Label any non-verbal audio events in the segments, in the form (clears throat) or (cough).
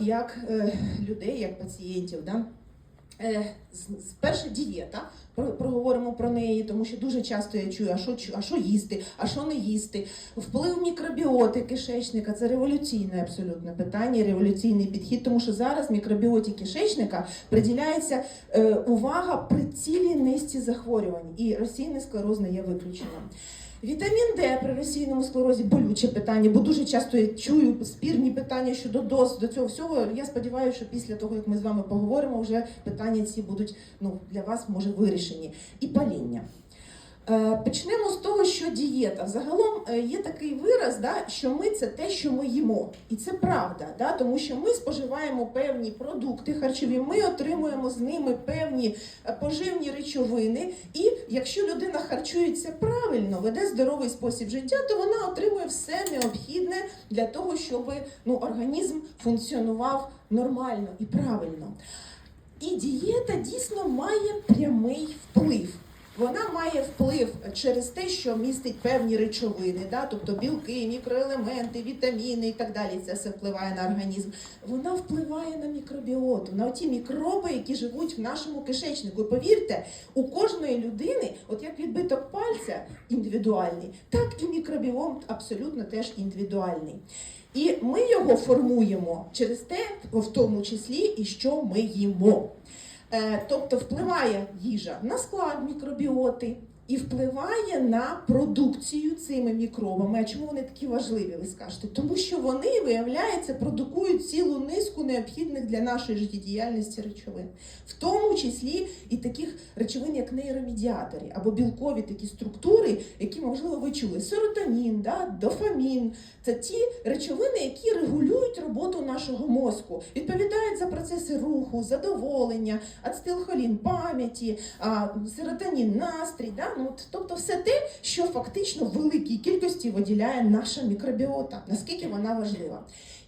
як е, людей, як пацієнтів. Да? Е, Перша дієта, про- проговоримо про неї, тому що дуже часто я чую, а що, а що їсти, а що не їсти. Вплив мікробіоти кишечника це революційне абсолютно питання, революційний підхід, тому що зараз мікробіоті кишечника приділяється е, увага при цілій низці захворювань, і розсійний склероз не є виключенням. Вітамін Д при російному склерозі болюче питання, бо дуже часто я чую спірні питання щодо доз до цього всього. Я сподіваюся, що після того, як ми з вами поговоримо, вже питання ці будуть ну, для вас може вирішені. І паління. Е, Почнемо з того, що дієта. Загалом е, є такий вираз, да, що ми це те, що ми їмо. І це правда, да, тому що ми споживаємо певні продукти харчові, ми отримуємо з ними певні е, поживні речовини. І якщо людина харчується правильно, веде здоровий спосіб життя, то вона отримує все необхідне для того, щоб ну, організм функціонував нормально і правильно. І дієта дійсно має прямий вплив. Вона має вплив через те, що містить певні речовини, да? тобто білки, мікроелементи, вітаміни і так далі. Це все впливає на організм. Вона впливає на мікробіоту, на ті мікроби, які живуть в нашому кишечнику. І повірте, у кожної людини, от як відбиток пальця індивідуальний, так і мікробіом абсолютно теж індивідуальний. І ми його формуємо через те, в тому числі, і що ми їмо. Е, Тобто впливає їжа на склад мікробіоти і впливає на продукцію цими мікробами. А чому вони такі важливі, ви скажете? Тому що вони, виявляється, продукують цілу низку необхідних для нашої життєдіяльності речовин, в тому числі і таких речовин, як нейромедіатори або білкові такі структури, які, можливо, ви чули: серотонін, да, дофамін. Це ті речовини, які регулюють роботу нашого мозку, відповідають за процеси руху, задоволення, ацетилхолін пам'яті, серотонін настрій. Да? Ну, от, тобто все те, що фактично в великій кількості виділяє наша мікробіота, наскільки вона важлива.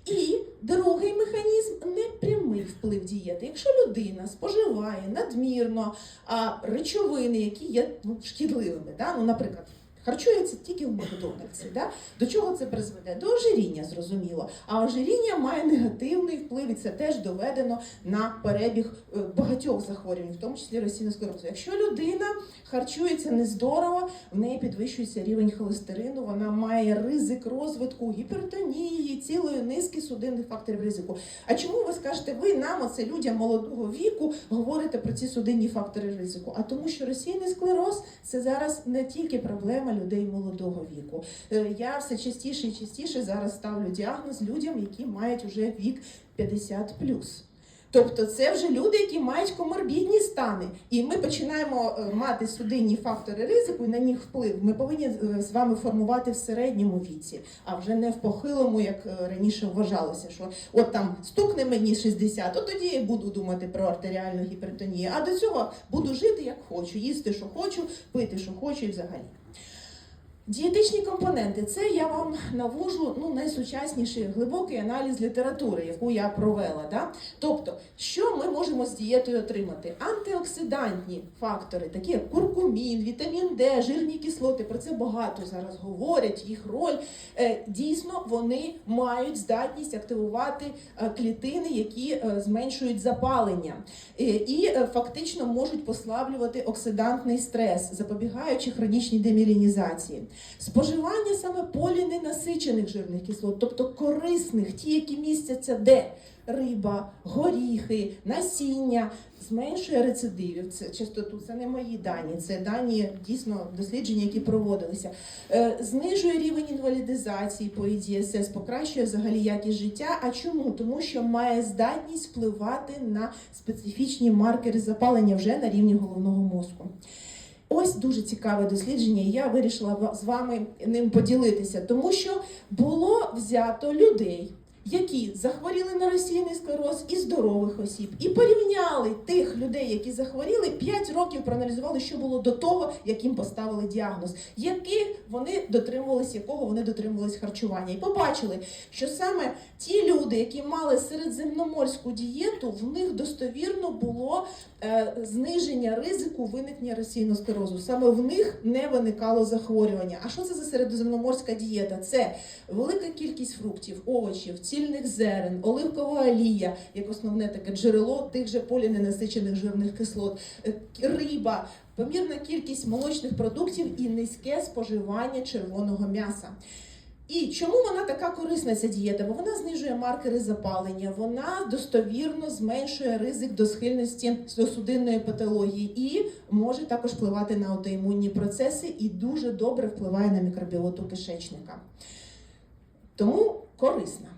І другий механізм непрямий вплив дієти. Якщо людина споживає надмірно а, речовини, які є ну, шкідливими, да? ну, наприклад. Харчується тільки в Макдональдсі. Да? До чого це призведе? До ожиріння, зрозуміло. А ожиріння має негативний вплив, і це теж доведено на перебіг е, багатьох захворювань, в тому числі російного склерозу. Якщо людина харчується нездорово, в неї підвищується рівень холестерину, вона має ризик розвитку гіпертонії, цілої низки судинних факторів ризику. А чому ви скажете, ви нам, оце людям молодого віку, говорите про ці судинні фактори ризику? А тому, що російний склероз це зараз не тільки проблема людей молодого віку. Е, Я все частіше і частіше зараз ставлю діагноз людям, які мають уже вік 50 Тобто це вже люди, які мають коморбідні стани, і ми починаємо е, мати судинні фактори ризику і на них вплив. Ми повинні е, з вами формувати в середньому віці, а вже не в похилому, як раніше вважалося, що от там стукне мені 60, от тоді я буду думати про артеріальну гіпертонію. А до цього буду жити як хочу, їсти, що хочу, пити, що хочу, і взагалі. Дієтичні компоненти це я вам навожу ну, найсучасніший глибокий аналіз літератури, яку я провела. Да? Тобто, що ми можемо з дієтою отримати? Антиоксидантні фактори, такі як куркумін, вітамін Д, жирні кислоти. Про це багато зараз говорять. Їх роль Е, дійсно вони мають здатність активувати е, клітини, які е, зменшують запалення, і фактично можуть послаблювати оксидантний стрес, запобігаючи хронічній демілінізації. Споживання саме поліненасичених жирних кислот, тобто корисних, ті, які містяться де риба, горіхи, насіння, зменшує рецидивів. Це частоту, це не мої дані, це дані дійсно дослідження, які проводилися. Е, знижує рівень інвалідизації по ІДСС, покращує взагалі якість життя. А чому? Тому що має здатність впливати на специфічні маркери запалення вже на рівні головного мозку. Ось дуже цікаве дослідження, і я вирішила з вами ним поділитися, тому що було взято людей, які захворіли на російний склероз і здорових осіб, і порівняли тих людей, які захворіли, 5 років проаналізували, що було до того, як їм поставили діагноз, яких вони дотримувались, якого вони дотримувались харчування, і побачили, що саме ті люди, які мали середземноморську дієту, в них достовірно було е, зниження ризику виникнення російного склерозу. Саме в них не виникало захворювання. А що це за середземноморська дієта? Це велика кількість фруктів, овочів, цільних зерен, оливкова олія, як основне таке джерело тих же поліненасичених жирних кислот, е, риба, помірна кількість молочних продуктів і низьке споживання червоного м'яса. І чому вона така корисна ця дієта? Бо вона знижує маркери запалення, вона достовірно зменшує ризик до схильності до судинної патології і може також впливати на аутоімунні процеси і дуже добре впливає на мікробіоту кишечника. Тому корисна.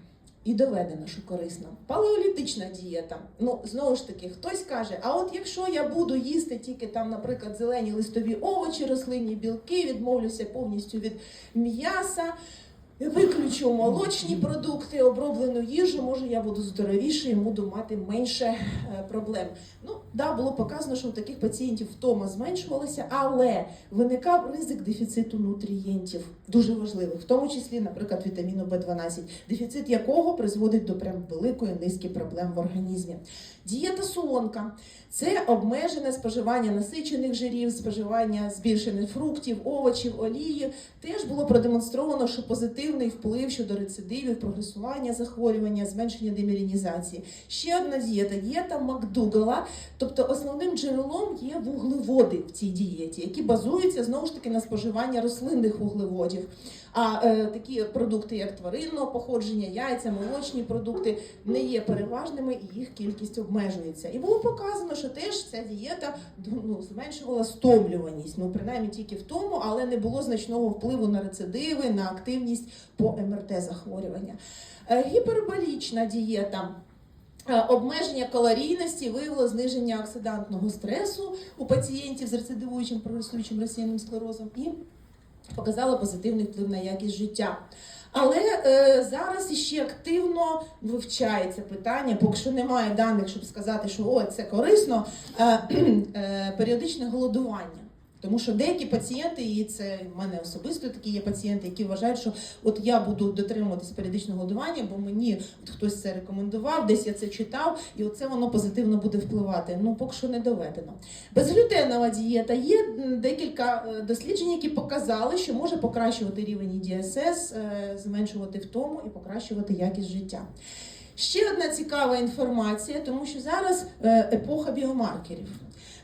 І доведено, що корисна. Палеолітична дієта. Ну, знову ж таки, хтось каже: а от якщо я буду їсти тільки там, наприклад, зелені листові овочі, рослинні білки, відмовлюся повністю від м'яса, виключу молочні продукти, оброблену їжу, може я буду здоровіше і буду мати менше е, проблем. Ну, да, було показано, що у таких пацієнтів втома зменшувалася, але виникав ризик дефіциту нутрієнтів, дуже важливих, в тому числі, наприклад, вітаміну В12, дефіцит якого призводить до прям великої низки проблем в організмі. Дієта солонка це обмежене споживання насичених жирів, споживання збільшених фруктів, овочів, олії. Теж було продемонстровано, що позитивний вплив щодо рецидивів, прогресування захворювання, зменшення демірінізації. Ще одна дієта дієта Макдугала. Тобто основним джерелом є вуглеводи в цій дієті, які базуються знову ж таки на споживання рослинних вуглеводів. А е, такі продукти, як тваринного походження, яйця, молочні продукти, не є переважними і їх кількість обмежується. І було показано, що теж ця дієта ну, зменшувала стомлюваність. Ну, принаймні тільки в тому, але не було значного впливу на рецидиви, на активність по МРТ захворювання. Е, гіперболічна дієта. Е, Обмеження калорійності виявило зниження оксидантного стресу у пацієнтів з рецидивуючим прогресуючим розсіяним склерозом і показало позитивний вплив на якість життя. Але е, зараз іще активно вивчається питання, поки що немає даних, щоб сказати, що о, це корисно, е, (clears throat) е, періодичне голодування. Тому що деякі пацієнти, і це в мене особисто такі є пацієнти, які вважають, що от я буду дотримуватись періодичного голодування, бо мені от хтось це рекомендував, десь я це читав, і оце воно позитивно буде впливати. Ну поки що не доведено. Безглютенова дієта є декілька е, досліджень, які показали, що може покращувати рівень ІДСС, е, зменшувати втому і покращувати якість життя. Ще одна цікава інформація, тому що зараз е, епоха біомаркерів.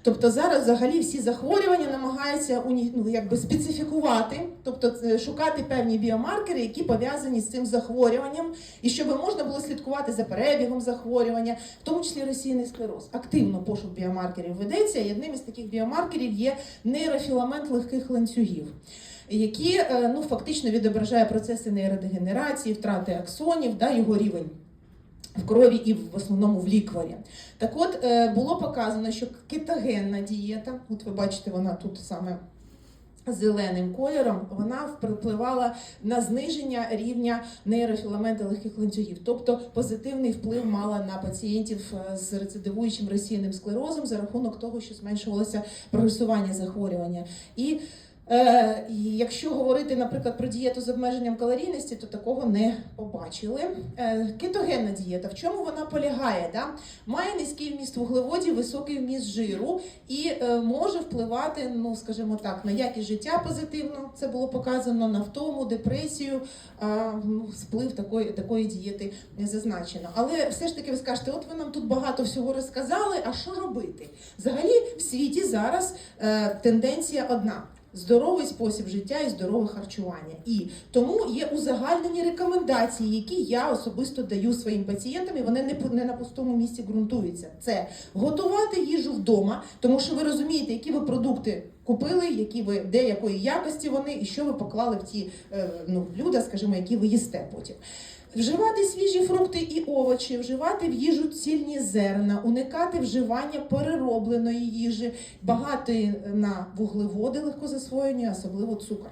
Тобто зараз взагалі всі захворювання намагаються ну, якби специфікувати, тобто шукати певні біомаркери, які пов'язані з цим захворюванням, і щоб можна було слідкувати за перебігом захворювання, в тому числі російний склероз. Активно пошук біомаркерів ведеться, і одним із таких біомаркерів є нейрофіламент легких ланцюгів. Які е, ну фактично відображає процеси нейродегенерації, втрати аксонів, да, його рівень в крові і в основному в лікварі. Так от е, було показано, що кетогенна дієта, от ви бачите, вона тут саме зеленим кольором, вона впливала на зниження рівня нейрофіламента легких ланцюгів, тобто позитивний вплив мала на пацієнтів е, з рецидивуючим розсіяним склерозом за рахунок того, що зменшувалося прогресування захворювання. І і якщо говорити, наприклад, про дієту з обмеженням калорійності, то такого не побачили. Е, кетогенна дієта, в чому вона полягає? Да? Має низький вміст вуглеводів, високий вміст жиру і е, може впливати, ну скажімо так, на якість життя позитивно. Це було показано на втому, депресію. Ну, вплив такої, такої дієти не зазначено. Але все ж таки ви скажете, от ви нам тут багато всього розказали. А що робити? Взагалі в світі зараз е, тенденція одна. Здоровий спосіб життя і здорове харчування. І тому є узагальнені рекомендації, які я особисто даю своїм пацієнтам, і вони не, не на пустому місці ґрунтуються. Це готувати їжу вдома, тому що ви розумієте, які ви продукти купили, які ви де якої якості вони, і що ви поклали в ті е, ну, блюда, скажімо, які ви їсте потім. Вживати свіжі фрукти і овочі, вживати в їжу цільні зерна, уникати вживання переробленої їжі, багатої на вуглеводи легкозасвоєні, особливо цукор.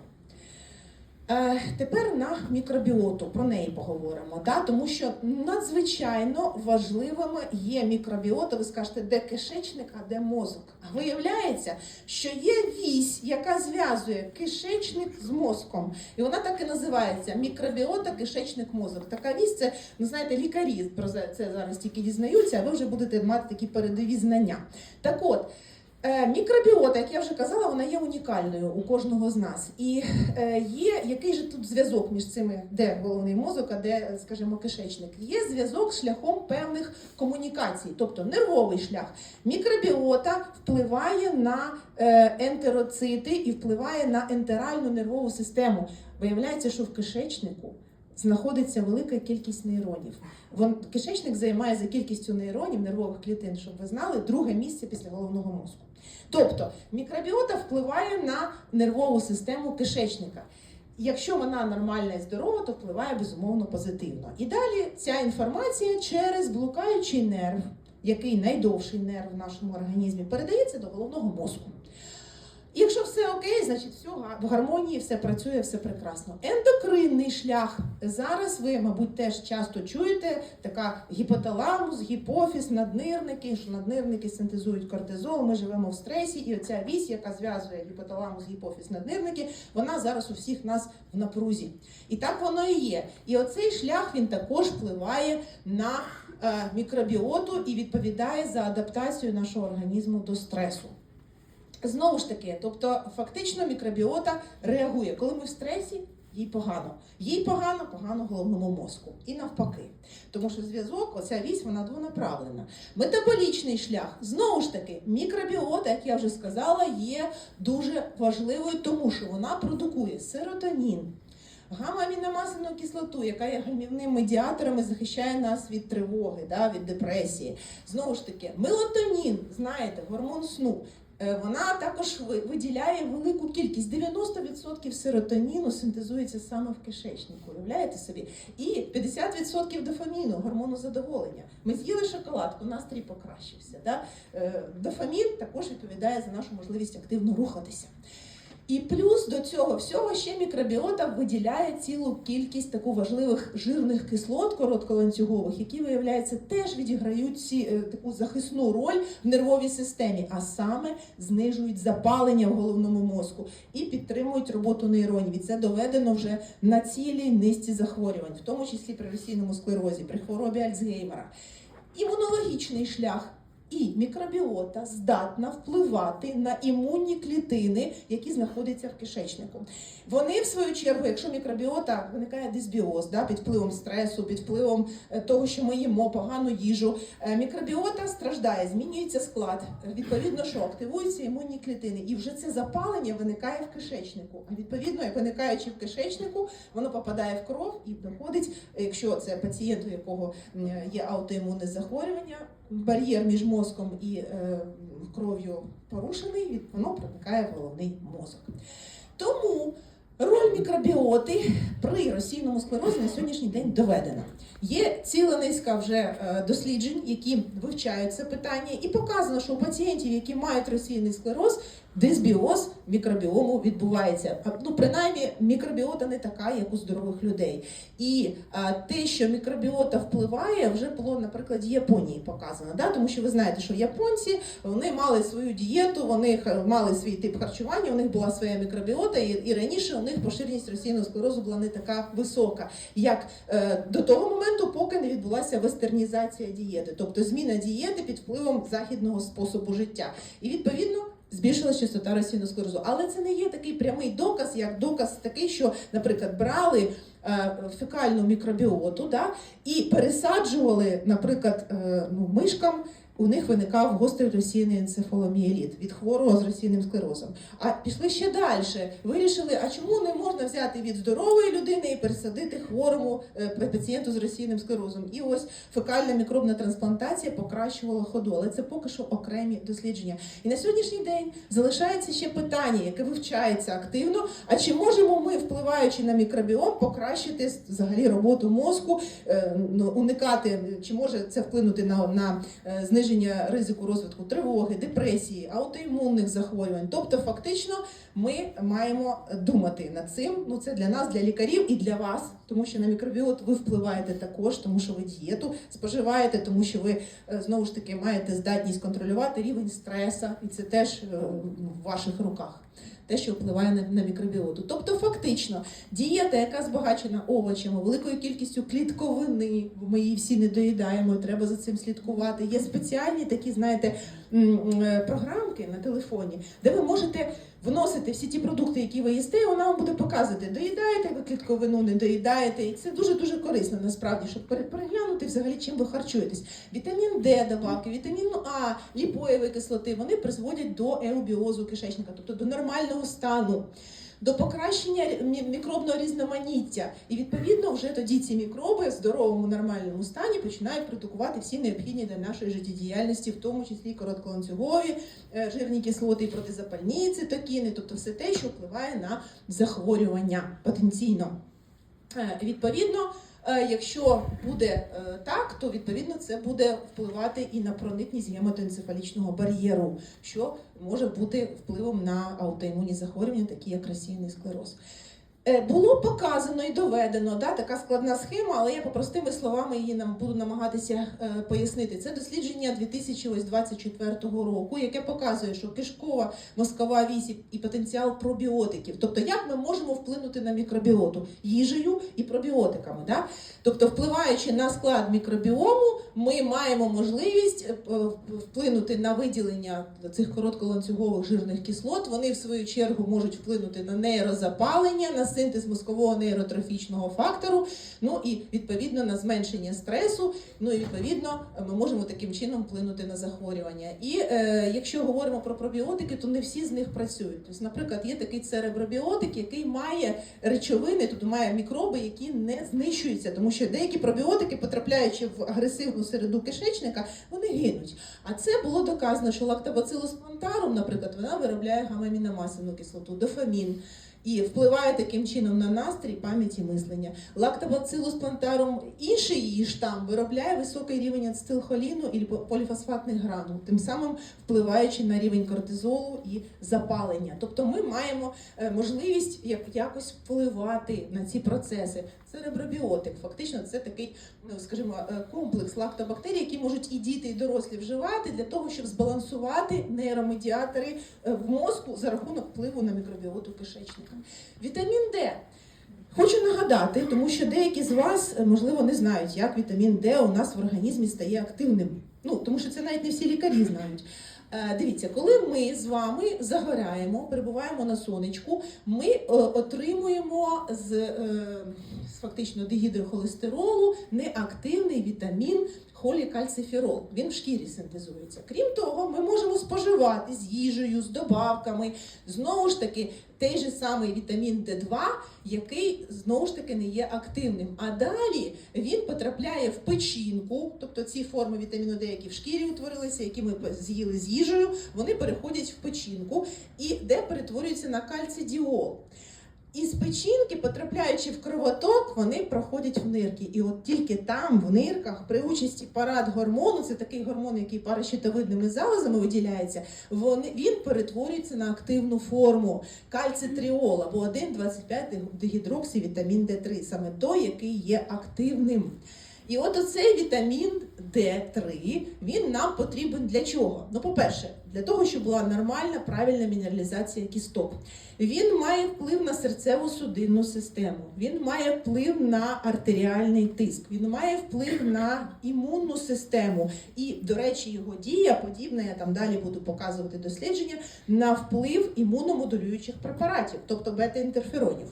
Е, тепер на мікробіоту, про неї поговоримо, да? тому що надзвичайно важливими є мікробіота. Ви скажете, де кишечник, а де мозок. А виявляється, що є вісь, яка зв'язує кишечник з мозком. І вона так і називається мікробіота, кишечник, мозок. Така вісь, це, ну знаєте, лікарі про це це зараз тільки дізнаються, а ви вже будете мати такі передові знання. Так от. Е, Мікробіота, як я вже казала, вона є унікальною у кожного з нас. І е, є який же тут зв'язок між цими, де головний мозок, а де, скажімо, кишечник. Є зв'язок шляхом певних комунікацій, тобто нервовий шлях. Мікробіота впливає на е, ентероцити і впливає на ентеральну нервову систему. Виявляється, що в кишечнику знаходиться велика кількість нейронів. Вон кишечник займає за кількістю нейронів, нервових клітин, щоб ви знали, друге місце після головного мозку. Тобто мікробіота впливає на нервову систему кишечника. Якщо вона нормальна і здорова, то впливає безумовно позитивно. І далі ця інформація через блукаючий нерв, який найдовший нерв в нашому організмі, передається до головного мозку. Якщо все окей, значить все в гармонії, все працює, все прекрасно. Ендокринний шлях. Зараз ви, мабуть, теж часто чуєте така гіпоталамус, гіпофіз, наднирники, що наднирники синтезують кортизол. Ми живемо в стресі, і оця вісь, яка зв'язує гіпоталамус, гіпофіз, наднирники, вона зараз у всіх нас в напрузі. І так воно і є. І оцей шлях він також впливає на е, мікробіоту і відповідає за адаптацію нашого організму до стресу. Знову ж таки, тобто фактично мікробіота реагує, коли ми в стресі. Їй погано, їй погано, погано головному мозку. І навпаки. Тому що зв'язок, оця вісь, вона двонаправлена. Метаболічний шлях, знову ж таки, мікробіота, як я вже сказала, є дуже важливою, тому що вона продукує серотонін, гамма-аміномасляну кислоту, яка є гальмівним медіатором і захищає нас від тривоги, да, від депресії. Знову ж таки, мелатонін, знаєте, гормон сну. Е, Вона також виділяє велику кількість 90% серотоніну синтезується саме в кишечнику. Уявляєте собі? І 50% дофаміну, гормону задоволення. Ми з'їли шоколадку, настрій покращився. Да? Е, Дофамін також відповідає за нашу можливість активно рухатися. І плюс до цього всього ще мікробіота виділяє цілу кількість таку важливих жирних кислот коротколанцюгових, які, виявляється, теж відіграють ці, е, таку захисну роль в нервовій системі, а саме знижують запалення в головному мозку і підтримують роботу нейронів. І це доведено вже на цілій низці захворювань, в тому числі при російному склерозі, при хворобі Альцгеймера. Імунологічний шлях. І мікробіота здатна впливати на імунні клітини, які знаходяться в кишечнику. Вони, в свою чергу, якщо мікробіота виникає дисбіоз, да, під впливом стресу, під впливом е, того, що ми їмо погану їжу, е, мікробіота страждає, змінюється склад. Е, Відповідно, що активуються імунні клітини, і вже це запалення виникає в кишечнику. А відповідно, як виникаючи в кишечнику, воно попадає в кров і доходить, якщо це пацієнт, у якого є аутоімунне захворювання, бар'єр між мозком і е, кров'ю порушений, воно проникає в головний мозок. Тому роль мікробіоти при російному склерозі на сьогоднішній день доведена. Є ціла низка вже е, досліджень, які вивчають це питання, і показано, що у пацієнтів, які мають російний склероз, дисбіоз мікробіому відбувається. Ну, принаймні, мікробіота не така, як у здорових людей. І а, те, що мікробіота впливає, вже було, наприклад, в Японії показано. Да? Тому що ви знаєте, що японці вони мали свою дієту, вони мали свій тип харчування, у них була своя мікробіота, і, і раніше них поширеність російного склерозу була не така висока, як е, до того моменту, поки не відбулася вестернізація дієти, тобто зміна дієти під впливом західного способу життя. І відповідно. Збільшилася частота російного склерозу. Але це не є такий прямий доказ, як доказ такий, що, наприклад, брали е, фекальну мікробіоту да, і пересаджували, наприклад, е, ну, мишкам. У них виникав гострий російний енцефаломіеліт від хворого з російним склерозом. А пішли ще далі. Вирішили, а чому не можна взяти від здорової людини і пересадити хворому е, пацієнту з російним склерозом? І ось фекальна мікробна трансплантація покращувала ходу, але це поки що окремі дослідження. І на сьогоднішній день залишається ще питання, яке вивчається активно. А чи можемо ми, впливаючи на мікробіом, покращити взагалі роботу мозку, е, ну, уникати, чи може це вплинути на, на е, зниження ризику розвитку тривоги, депресії, аутоімунних захворювань? Тобто, фактично, ми маємо думати над цим. Ну це для нас, для лікарів і для вас, тому що на мікробіот ви впливаєте також, тому що ви дієту споживаєте, тому що ви е, знову ж таки маєте здатність контролювати рівень стреса, і це теж е, в ваших руках. Те, що впливає на, на мікробіоту. Тобто, фактично, дієта, яка збагачена овочами, великою кількістю клітковини, ми її всі не доїдаємо, треба за цим слідкувати. Є спеціальні такі, знаєте, е, програмки на телефоні, де ви можете вносити всі ті продукти, які ви їсте, вона вам буде показувати, доїдаєте ви клітковину, не доїдаєте. І це дуже дуже корисно насправді, щоб переглянути взагалі, чим ви харчуєтесь. Вітамін Д добавки, вітамін А, ліпоєві кислоти, вони призводять до еубіозу кишечника, тобто до нормального стану. До покращення мікробного різноманіття, і відповідно вже тоді ці мікроби в здоровому нормальному стані починають продукувати всі необхідні для нашої життєдіяльності, в тому числі коротколанцюгові е, жирні кислоти, і протизапальні цитокіни, тобто все те, що впливає на захворювання потенційно. Е, Відповідно, якщо буде е, так, то відповідно це буде впливати і на проникність гематоенцефалічного бар'єру, що може бути впливом на аутоімунні захворювання, такі як розсіяний склероз. Е, Було показано і доведено, да, така складна схема, але я простими словами її нам буду намагатися е, пояснити. Це дослідження 2024 року, яке показує, що кишкова мозкова вісь і- і потенціал пробіотиків. Тобто, як ми можемо вплинути на мікробіоту їжею і пробіотиками. Да? Тобто, впливаючи на склад мікробіому, ми маємо можливість е, вплинути на виділення цих коротколанцюгових жирних кислот. Вони, в свою чергу, можуть вплинути на нейрозапалення, на синтез мозкового нейротрофічного фактору, ну і відповідно на зменшення стресу. Ну і відповідно ми можемо таким чином вплинути на захворювання. І е, якщо говоримо про пробіотики, то не всі з них працюють. Тобто, наприклад, є такий церебробіотик, який має речовини, тобто має мікроби, які не знищуються, тому що деякі пробіотики, потрапляючи в агресивну середу кишечника, вони гинуть. А це було доказано, що лактобацилус плантарум, наприклад, вона виробляє гамаміномасляну кислоту, дофамін. І впливає таким чином на настрій, пам'ять і мислення. Лактобацилус плантарум, інший її штам, виробляє високий рівень ацетилхоліну і поліфосфатних гранул, тим самим впливаючи на рівень кортизолу і запалення. Тобто ми маємо е, можливість якось впливати на ці процеси. Це ребробіотик. Фактично, це такий, ну скажімо, е, комплекс лактобактерій, які можуть і діти, і дорослі вживати для того, щоб збалансувати нейромедіатори е, в мозку за рахунок впливу на мікробіоту кишечника. Вітамін Д. Хочу нагадати, тому що деякі з вас е, можливо не знають, як вітамін Д у нас в організмі стає активним. Ну тому що це навіть не всі лікарі знають. Дивіться, коли ми з вами загораємо, перебуваємо на сонечку, ми отримуємо з фактично дегідрохолестеролу неактивний вітамін холікальциферол. Він в шкірі синтезується. Крім того, ми можемо споживати з їжею, з добавками. Знову ж таки, той же самий вітамін Д2, який знову ж таки не є активним. А далі він потрапляє в печінку, тобто ці форми вітаміну Д, які в шкірі утворилися, які ми з'їли з їжею, вони переходять в печінку і де перетворюються на кальцидіол. І з печінки, потрапляючи в кровоток, вони проходять в нирки. І от тільки там, в нирках, при участі парад гормону, це такий гормон, який паращитовидними залозами виділяється, вони, він перетворюється на активну форму кальцитріол або 1,25 дегідроксивітамін Д3, саме той, який є активним. І от оцей вітамін Д3, він нам потрібен для чого? Ну, по-перше, для того, щоб була нормальна, правильна мінералізація кісток. Він має вплив на серцево судинну систему, він має вплив на артеріальний тиск, він має вплив на імунну систему. І, до речі, його дія подібна, я там далі буду показувати дослідження, на вплив імуномодулюючих препаратів, тобто бета-інтерферонів.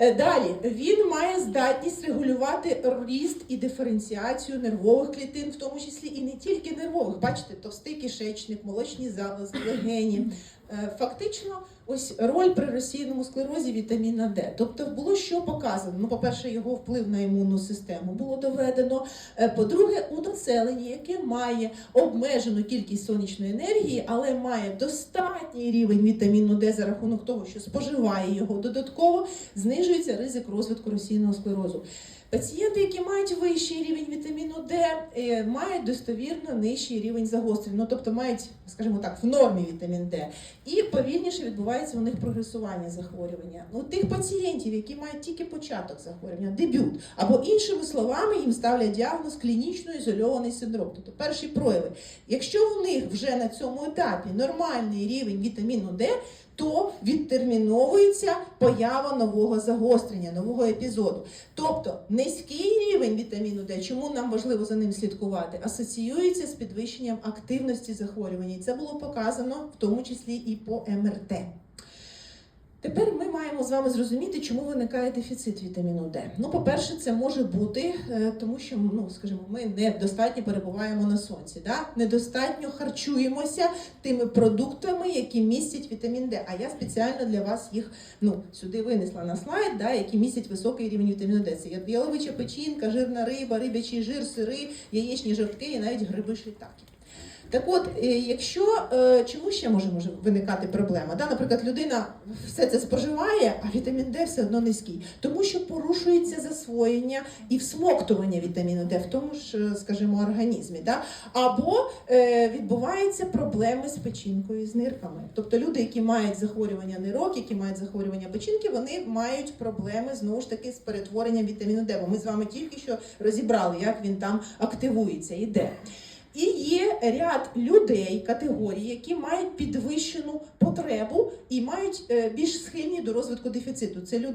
Е, Далі він має здатність регулювати ріст і диференціацію нервових клітин, в тому числі і не тільки нервових. Бачите, товстий кишечник, молочні залози, легені. Е, Фактично, ось роль при розсіяному склерозі вітаміна Д. Тобто було що показано. Ну, по-перше, його вплив на імунну систему було доведено. Е, По-друге, у населенні, яке має обмежену кількість сонячної енергії, але має достатній рівень вітаміну Д за рахунок того, що споживає його додатково, знижується ризик розвитку розсіяного склерозу. Пацієнти, які мають вищий рівень вітаміну Д, е, мають достовірно нижчий рівень загострень, ну тобто мають, скажімо так, в нормі вітамін Д, і повільніше відбувається у них прогресування захворювання. У тих пацієнтів, які мають тільки початок захворювання, дебют, або іншими словами, їм ставлять діагноз клінічно ізольований синдром, тобто перші прояви. Якщо у них вже на цьому етапі нормальний рівень вітаміну Д, то відтерміновується поява нового загострення, нового епізоду. Тобто низький рівень вітаміну Д, чому нам важливо за ним слідкувати, асоціюється з підвищенням активності захворювання. І це було показано в тому числі і по МРТ. Тепер ми маємо з вами зрозуміти, чому виникає дефіцит вітаміну Д. Ну, по-перше, це може бути, е, тому що ну, скажімо, ми недостатньо перебуваємо на сонці, да? недостатньо харчуємося тими продуктами, які містять вітамін Д. А я спеціально для вас їх ну, сюди винесла на слайд, да, які містять високий рівень вітаміну Д. Це яловича печінка, жирна риба, рибячий жир, сири, яєчні жовтки і навіть гриби шитаки. Так от, е, якщо е, чому ще може, може виникати проблема? Да? Наприклад, людина все це споживає, а вітамін Д все одно низький, тому що порушується засвоєння і всмоктування вітаміну Д в тому ж, е, скажімо, організмі. Да? Або відбуваються проблеми з печінкою з нирками. Тобто люди, які мають захворювання нирок, які мають захворювання печінки, вони мають проблеми знову ж таки з перетворенням вітаміну Д. Бо ми з вами тільки що розібрали, як він там активується і де. І є ряд людей, категорій, які мають підвищену потребу і мають е, більш схильні до розвитку дефіциту. Це люди.